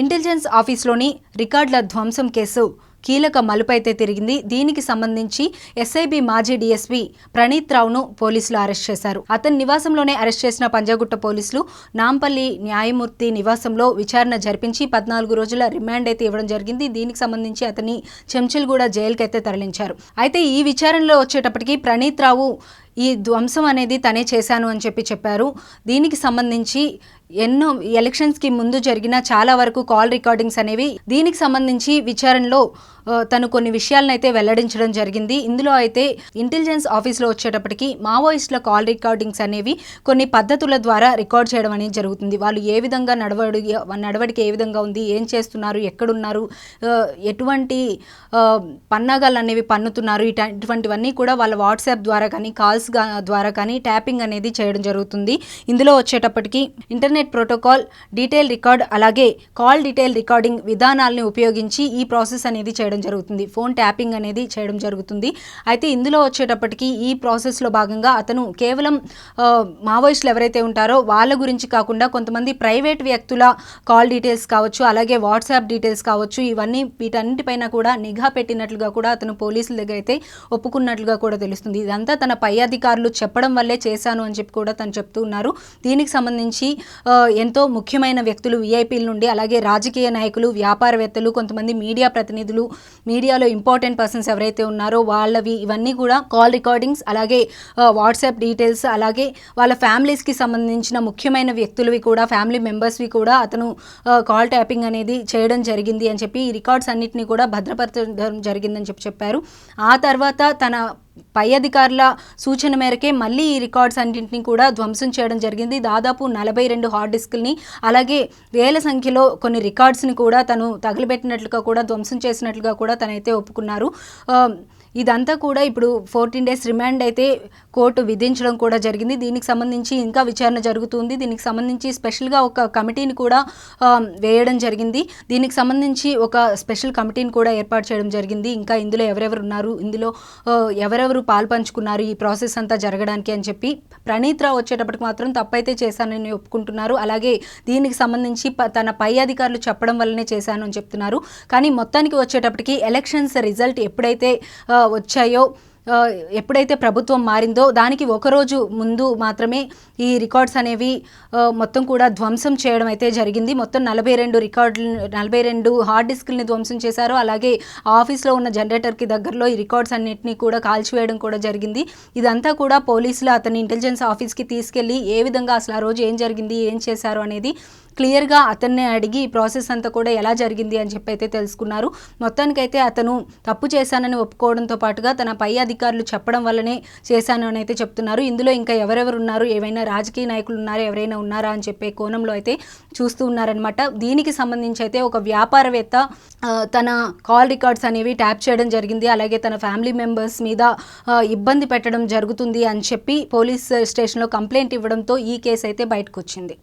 Intelligence ఆఫీస్లోని రికార్డుల ధ్వంసం case. కీలక మలుపైతే తిరిగింది. దీనికి సంబంధించి ఎస్ఐబి మాజీ డీఎస్పీ ప్రణీత్ రావును పోలీసులు అరెస్ట్ చేశారు. అతని నివాసంలోనే అరెస్ట్ చేసిన పంజాగుట్ట పోలీసులు నాంపల్లి న్యాయమూర్తి నివాసంలో విచారణ జరిపించి పద్నాలుగు రోజుల రిమాండ్ అయితే ఇవ్వడం జరిగింది. దీనికి సంబంధించి అతన్ని చెంచల్గూడ జైలుకైతే తరలించారు. అయితే ఈ విచారణలో వచ్చేటప్పటికి ప్రణీత్ రావు ఈ ధ్వంసం అనేది తనే చేశాను అని చెప్పి చెప్పారు. దీనికి సంబంధించి ఎన్నో ఎలక్షన్స్కి ముందు జరిగిన చాలా వరకు కాల్ రికార్డింగ్స్ అనేవి దీనికి సంబంధించి విచారణలో తను కొన్ని విషయాలను అయితే వెల్లడించడం జరిగింది. ఇందులో అయితే ఇంటెలిజెన్స్ ఆఫీస్లో వచ్చేటప్పటికి మావోయిస్టుల కాల్ రికార్డింగ్స్ అనేవి కొన్ని పద్ధతుల ద్వారా రికార్డ్ చేయడం అనేది జరుగుతుంది. వాళ్ళు ఏ విధంగా నడవడి నడవడికి ఏ విధంగా ఉంది ఏం చేస్తున్నారు ఎక్కడున్నారు ఎటువంటి పన్నాగాలు అనేవి పన్నుతున్నారు ఇట- ఇటువంటివన్నీ కూడా వాళ్ళ వాట్సాప్ ద్వారా కానీ కాల్స్ గా- ద్వారా కానీ ట్యాపింగ్ అనేది చేయడం జరుగుతుంది. ఇందులో వచ్చేటప్పటికి ఇంటర్నెట్ ప్రోటోకాల్ డీటెయిల్ రికార్డ్ అలాగే కాల్ డీటెయిల్ రికార్డింగ్ విధానాలని ఉపయోగించి ఈ ప్రాసెస్ అనేది చేయడం జరుగుతుంది. ఫోన్ ట్యాపింగ్ అనేది చేయడం జరుగుతుంది. అయితే ఇందులో వచ్చేటప్పటికి ఈ ప్రాసెస్లో భాగంగా అతను కేవలం మావోయిస్టులు ఎవరైతే ఉంటారో వాళ్ళ గురించి కాకుండా కొంతమంది ప్రైవేట్ వ్యక్తుల కాల్ డీటెయిల్స్ కావచ్చు అలాగే వాట్సాప్ డీటెయిల్స్ కావచ్చు ఇవన్నీ వీటన్నిటిపైన కూడా నిఘా పెట్టినట్లుగా కూడా అతను పోలీసుల దగ్గర అయితే ఒప్పుకున్నట్లుగా కూడా తెలుస్తుంది. ఇదంతా తన పై అధికారులు చెప్పడం వల్లే చేశాను అని చెప్పి కూడా తను చెప్తూ ఉన్నారు. దీనికి సంబంధించి ఎంతో ముఖ్యమైన వ్యక్తులు విఐపీల నుండి అలాగే రాజకీయ నాయకులు వ్యాపారవేత్తలు కొంతమంది మీడియా ప్రతినిధులు మీడియాలో ఇంపార్టెంట్ పర్సన్స్ ఎవరైతే ఉన్నారో వాళ్ళవి ఇవన్నీ కూడా కాల్ రికార్డింగ్స్ అలాగే వాట్సాప్ డీటెయిల్స్ అలాగే వాళ్ళ ఫ్యామిలీస్కి సంబంధించిన ముఖ్యమైన వ్యక్తులవి కూడా ఫ్యామిలీ మెంబర్స్వి కూడా అతను కాల్ ట్యాపింగ్ అనేది చేయడం జరిగింది అని చెప్పి ఈ రికార్డ్స్ అన్నిటిని కూడా భద్రపరచడం జరిగిందని చెప్పి చెప్పారు. ఆ తర్వాత తన పై అధికారుల సూచన మేరకే మళ్ళీ ఈ రికార్డ్స్ అన్నింటినీ కూడా ధ్వంసం చేయడం జరిగింది. దాదాపు నలభై రెండు హార్డ్ డిస్క్ని అలాగే వేల సంఖ్యలో కొన్ని రికార్డ్స్ని కూడా తను తగలబెట్టినట్లుగా కూడా ధ్వంసం చేసినట్లుగా కూడా తనైతే ఒప్పుకున్నారు. ఇదంతా కూడా ఇప్పుడు ఫోర్టీన్ డేస్ రిమాండ్ అయితే కోర్టు విధించడం కూడా జరిగింది. దీనికి సంబంధించి ఇంకా విచారణ జరుగుతుంది. దీనికి సంబంధించి స్పెషల్గా ఒక కమిటీని కూడా వేయడం జరిగింది. దీనికి సంబంధించి ఒక స్పెషల్ కమిటీని కూడా ఏర్పాటు చేయడం జరిగింది. ఇంకా ఇందులో ఎవరెవరు ఉన్నారు? ఇందులో ఎవరెవరు పాల్పంచుకున్నారు ఈ ప్రాసెస్ అంతా జరగడానికి అని చెప్పి ప్రణీత్ రావు వచ్చేటప్పటికి మాత్రం తప్పైతే చేశానని ఒప్పుకుంటున్నారు. అలాగే దీనికి సంబంధించి ప- తన పై అధికారులు చెప్పడం వల్లనే చేశాను అని చెప్తున్నారు. కానీ మొత్తానికి వచ్చేటప్పటికి ఎలక్షన్స్ రిజల్ట్ ఎప్పుడైతే వచ్చాయో ఎప్పుడైతే ప్రభుత్వం మారిందో దానికి ఒకరోజు ముందు మాత్రమే ఈ రికార్డ్స్ అనేవి మొత్తం కూడా ధ్వంసం చేయడం అయితే జరిగింది. మొత్తం నలభై రెండు రికార్డులు నలభై రెండు హార్డ్ డిస్క్ని ధ్వంసం చేశారు. అలాగే ఆఫీస్లో ఉన్న జనరేటర్కి దగ్గరలో ఈ రికార్డ్స్ అన్నింటినీ కూడా కాల్చివేయడం కూడా జరిగింది. ఇదంతా కూడా పోలీసులు అతని ఇంటెలిజెన్స్ ఆఫీస్కి తీసుకెళ్ళి ఏ విధంగా అసలు ఆ రోజు ఏం జరిగింది ఏం చేశారు అనేది క్లియర్గా అతన్ని అడిగి ఈ ప్రాసెస్ అంతా కూడా ఎలా జరిగింది అని చెప్పి అయితే తెలుసుకున్నారు. మొత్తానికైతే అతను తప్పు చేశానని ఒప్పుకోవడంతో పాటుగా తన పై అధికారులు చెప్పడం వల్లనే చేశాను అని అయితే చెప్తున్నారు. ఇందులో ఇంకా ఎవరెవరు ఉన్నారు? ఏవైనా రాజకీయ నాయకులు ఉన్నారా? ఎవరైనా ఉన్నారా? అని చెప్పే కోణంలో అయితే చూస్తూ ఉన్నారనమాట దీనికి సంబంధించి అయితే ఒక వ్యాపారవేత్త తన కాల్ రికార్డ్స్ అనేవి ట్యాప్ చేయడం జరిగింది. అలాగే తన ఫ్యామిలీ మెంబర్స్ మీద ఇబ్బంది పెట్టడం జరుగుతుంది అని చెప్పి పోలీస్ స్టేషన్లో కంప్లైంట్ ఇవ్వడంతో ఈ కేసు అయితే బయటకు వచ్చింది